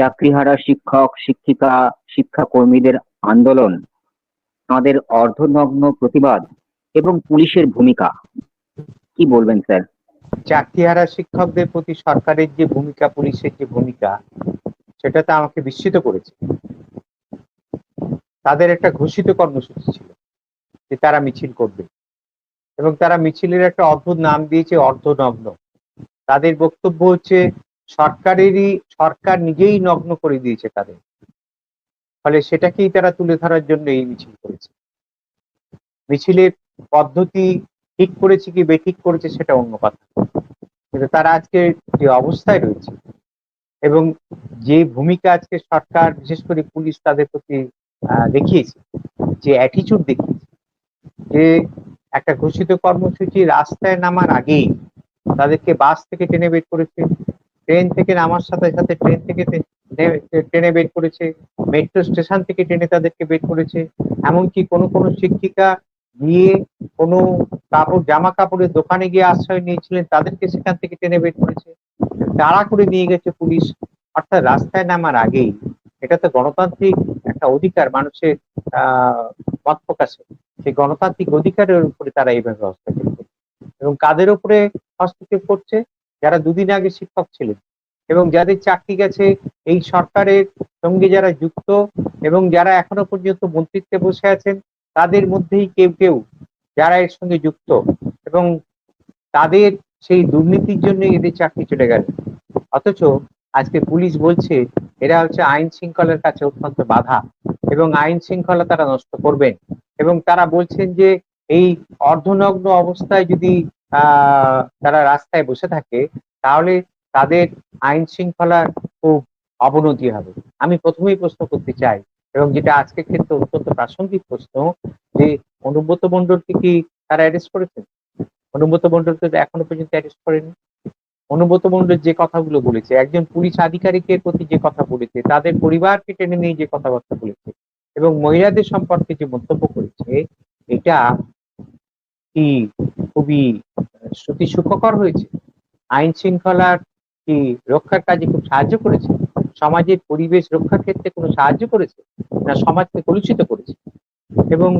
চাকরিহারা শিক্ষক, শিক্ষিকা শিক্ষা কর্মীদের আন্দোলন, তাঁদের অর্ধনগ্ন প্রতিবাদ এবং পুলিশের ভূমিকা। কি বলবেন, স্যার? চাকরিহারা শিক্ষকদের প্রতি সরকারের যে ভূমিকা, পুলিশের যে ভূমিকা, সেটা তো আমাকে বিস্মিত করেছে। তাদের একটা ঘোষিত কর্মসূচি ছিল যে তারা মিছিল করবে এবং তারা মিছিলের একটা অদ্ভুত নাম দিয়েছে, অর্ধনগ্ন। তাদের বক্তব্য হচ্ছে সরকারেরই, সরকার নিজেই নগ্ন করে দিয়েছে তাদের। ফলে সেটাকেই তারা তুলে ধরার জন্য এই মিছিল করেছে। মিছিলের পদ্ধতি ঠিক করেছে কি বেঠিক করেছে সেটা অন্য কথা। কিন্তু তারা আজকে যে অবস্থায় রয়েছে এবং যে ভূমিকা আজকে সরকার, বিশেষ করে পুলিশ তাদের প্রতি দেখিয়েছে, যে অ্যাটিচিউড দেখিয়েছে, যে একটা ঘোষিত কর্মসূচি রাস্তায় নামার আগেই তাদেরকে বাস থেকে টেনে বের করেছে ট্রেন থেকে নামার সাথে সাথে ট্রেন থেকে টে- টে- বের করেছে মেট্রো স্টেশন থেকে ট্রেনে তাদেরকে বের করেছে। এমনকি কোনো কোনো শিক্ষিকা গিয়ে কোনো কাপড় জামা কাপড়ের দোকানে গিয়ে আশ্রয় নিয়েছিলেন, তাদেরকে সেখান থেকে টেনে বের করেছে। তাড়া করে নিয়ে গেছে পুলিশ। অর্থাৎ রাস্তায় নামার আগেই এটা তো গণতান্ত্রিক একটা অধিকার মানুষের, আহ, মত প্রকাশে। সেই গণতান্ত্রিক অধিকারের উপরে তারা এইভাবে হস্তক্ষেপ করছে এবং কাদের উপরে হস্তক্ষেপ করছে? যারা দুদিন আগে শিক্ষক ছিলেন এবং যাদের চাকরি গেছে এই সরকারের সঙ্গে যারা যুক্ত এবং যারা এখনও পর্যন্ত মন্ত্রিত্বে বসে আছেন, তাদের মধ্যেই কেউ কেউ যারা এর সঙ্গে যুক্ত এবং তাদের সেই দুর্নীতির জন্য এদের চাকরি চলে গেল। অথচ আজকে পুলিশ বলছে এরা হচ্ছে আইন শৃঙ্খলার কাছে অত্যন্ত বাধা এবং আইন শৃঙ্খলা তারা নষ্ট করবেন এবং তারা বলছেন যে এই অর্ধনগ্ন অবস্থায় যদি তারা রাস্তায় বসে থাকে, তাহলে তাদের আইন শৃঙ্খলার খুব অবনতি হবে। আমি প্রথমেই প্রশ্ন করতে চাই, এবং যেটা আজকের ক্ষেত্রে অত্যন্ত প্রাসঙ্গিক প্রশ্ন, যে অনুব্রত মন্ডলকে কি তারা অ্যারেস্ট করেছেন? অনুব্রত মন্ডলকে এখনও পর্যন্ত অ্যারেস্ট করেনি। অনুব্রত মন্ডল যে কথাগুলো বলেছে, একজন পুলিশ আধিকারিকের প্রতি যে কথা বলেছে, তাদের পরিবারকে টেনে নিয়ে যে কথাবার্তা বলেছে, এবং মহিলাদের সম্পর্কে যে মন্তব্য করেছে, এটা কি খুবই শ্রুতি সুখকর হয়েছে। আইন শৃঙ্খলার কি রক্ষার কাজে খুব সাহায্য করেছে? সমাজের পরিবেশ রক্ষার ক্ষেত্রে কোনো সাহায্য করেছে? না সমাজকে কলুষিত করেছে? এবং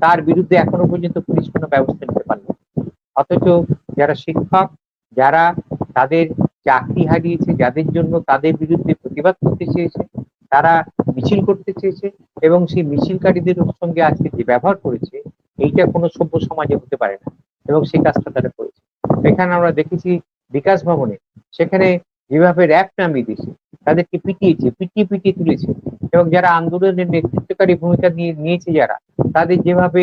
তার বিরুদ্ধে এখনও পর্যন্ত পুলিশ কোনো ব্যবস্থা নিতে পারল। অথচ যারা শিক্ষক, যারা তাদের চাকরি হারিয়েছে, যাদের জন্য তাদের বিরুদ্ধে প্রতিবাদ করতে চেয়েছে, তারা মিছিল করতে চেয়েছে এবং সেই মিছিলকারীদের সঙ্গে আজকে যে ব্যবহার করেছে, এইটা কোনো সভ্য সমাজে হতে পারে না। এবং সেই কাজটা তারা করেছে এখানে আমরা দেখেছি বিকাশ ভবনে সেখানে যেভাবে র্যাপ নামিয়ে দিয়েছে। তাদেরকে পিটিয়েছে, পিটিয়ে পিটিয়ে তুলেছে। এবং যারা আন্দোলনের নেতৃত্বকারী ভূমিকা নিয়ে নিয়েছে যারা, তাদের যেভাবে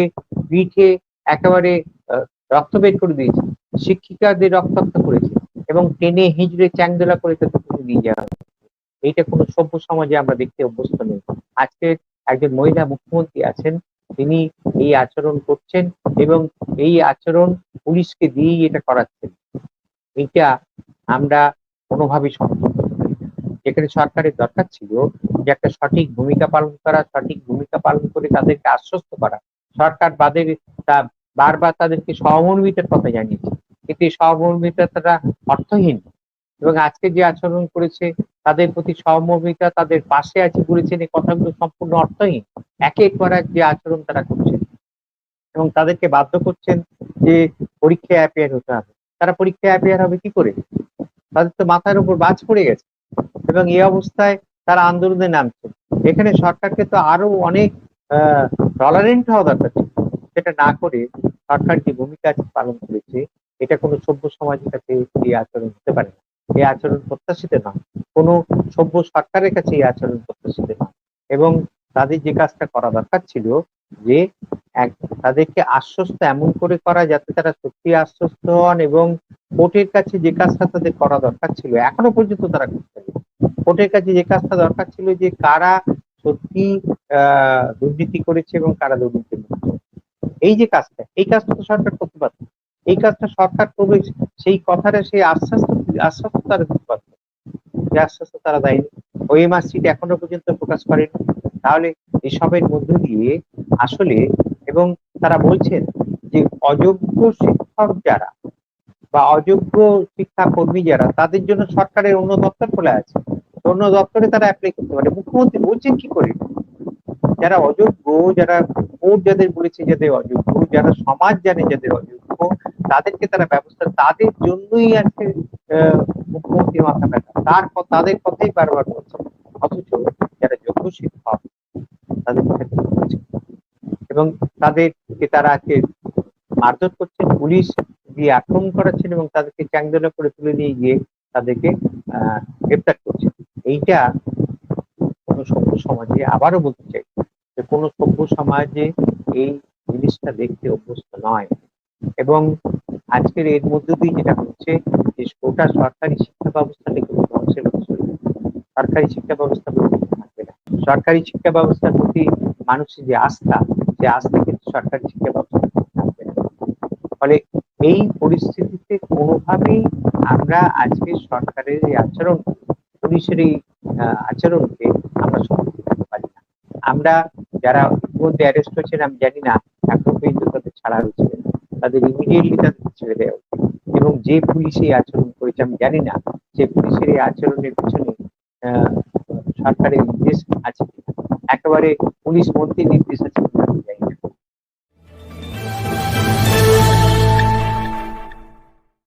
পিঠে একেবারে রক্ত বের করে দিয়েছে, শিক্ষিকাদের রক্তাক্ত করেছে এবং টেনে হিজড়ে চ্যাংদোলা করে তাদের তাদেরকে নিয়ে যাওয়া। এইটা কোনো সভ্য সমাজে আমরা দেখতে অভ্যস্ত নেই। আজকে একজন মহিলা মুখ্যমন্ত্রী আছেন তিনি এই আচরণ করছেন এবং এই আচরণ পুলিশকে দিয়েই এটা করাচ্ছেন। এইটা আমরা কোনোভাবেই সমর্থন যেখানে সরকারের দরকার ছিল যে একটা সঠিক ভূমিকা পালন করা, সঠিক ভূমিকা পালন করে তাদেরকে আশ্বস্ত করা। সরকার বাদের তা বারবার তাদেরকে সহমর্মিতার কথা জানিয়েছে। কিন্তু এই সহমর্মিতাটা অর্থহীন। এবং আজকে যে আচরণ করেছে তাদের প্রতি সহমর্মিতা, তাদের পাশে আছে বলেছেন, এই কথাগুলো সম্পূর্ণ অর্থহীন। একের পর এক যে আচরণ তারা করছেন। এবং তাদেরকে বাধ্য করছেন যে পরীক্ষায় অ্যাপিয়ার হতে হবে। তারা পরীক্ষায় অ্যাপিয়ার হবে কি করে? তাদের তো মাথার উপর বাজ পড়ে গেছে। এবং এই অবস্থায় তারা আন্দোলনে নামছে। এখানে সরকারকে তো আরও অনেক টলারেন্ট হওয়া দরকার ছিল। সেটা না করে সরকার যে ভূমিকা পালন করেছে, এটা কোনো সভ্য সমাজের কাছে এই আচরণ হতে পারে না। এই আচরণ প্রত্যাশিত না কোনো সভ্য সরকারের কাছে এই আচরণ প্রত্যাশিত নয়। এবং তাদের যে কাজটা করা দরকার ছিল যে এক, তাদেরকে আশ্বস্ত এমন করে করা যাতে তারা সত্যি আশ্বস্ত হন এবং কোর্টের কাছে যে কাজটা তাদের করা দরকার ছিল, এখনও পর্যন্ত তারা করতে কোর্টের কাছে যে কাজটা দরকার ছিল যে কারা সত্যি দুর্নীতি করেছে এবং কারা দুর্নীতি এই যে কাজটা, এই কাজটা তো সরকার করতে পারত এই কাজটা সরকার করবে, সেই কথাটা সেই আশ্বাস আশ্বাস তারা দিতে যে আশ্বাস তারা দেয়নি। ওই মার্কশিট এখনও পর্যন্ত প্রকাশ করেনি। তাহলে এসবের মধ্য দিয়ে আসলে এবং তারা বলছেন যে অযোগ্য শিক্ষক যারা বা অযোগ্য শিক্ষা কর্মী যারা, তাদের জন্য সরকারের অন্য দপ্তর খোলা আছে। অন্য দপ্তরে তারা অ্যাপ্লাই করতে পারে। মুখ্যমন্ত্রী বলছেন কি করে? যারা অযোগ্য যারা কোর্ট যাদের বলেছে যাদের অযোগ্য যারা সমাজ জানে যাদের অযোগ্য তাদেরকে তারা ব্যবস্থা তাদের জন্যই আহ, মুখ্যমন্ত্রী মাথা ব্যথা। তার তাদের কথাই বারবার বলছে। অথচ যারা যোগ্য শিক্ষক তাদের কথা এবং তাদেরকে তারা আজকে মারধর করছেন পুলিশ দিয়ে আক্রমণ করাচ্ছেন এবং তাদেরকে চ্যাংদোলা করে তুলে নিয়ে গিয়ে তাদেরকে গ্রেপ্তার করছে। এইটা কোন সভ্য সমাজে আবারও বলতে চাই। যে কোন সভ্য সমাজে এই জিনিসটা দেখতে অভ্যস্ত নয়। এবং আজকের এর মধ্য দিয়ে যেটা হচ্ছে যে গোটা সরকারি শিক্ষা ব্যবস্থাটা কিন্তু ধ্বংসের সরকারি শিক্ষা ব্যবস্থা থাকবে না। সরকারি শিক্ষা ব্যবস্থার প্রতি মানুষের যে আস্থা যে আস্থা কিন্তু সরকারি শিক্ষা ব্যবস্থা থাকবে না। ফলে এই পরিস্থিতিতে কোনোভাবেই আমরা আজকে সরকারের এই আচরণ, পুলিশের এই আচরণকে আমরা সমর্থন করতে পারি না। আমরা যারা ইতিমধ্যে অ্যারেস্ট হয়েছেন, আমি জানি না, এখন পর্যন্ত তাদের ছাড়া হয়েছে। তাদের ইমিডিয়েটলি তাদের ছেড়ে দেওয়া উচিত এবং যে পুলিশ এই আচরণ করেছে, আমি জানি না সে পুলিশের এই আচরণের পিছনে সরকারের নির্দেশ আছে। একেবারে পুলিশ মন্ত্রীর নির্দেশ আছে আমি জানি না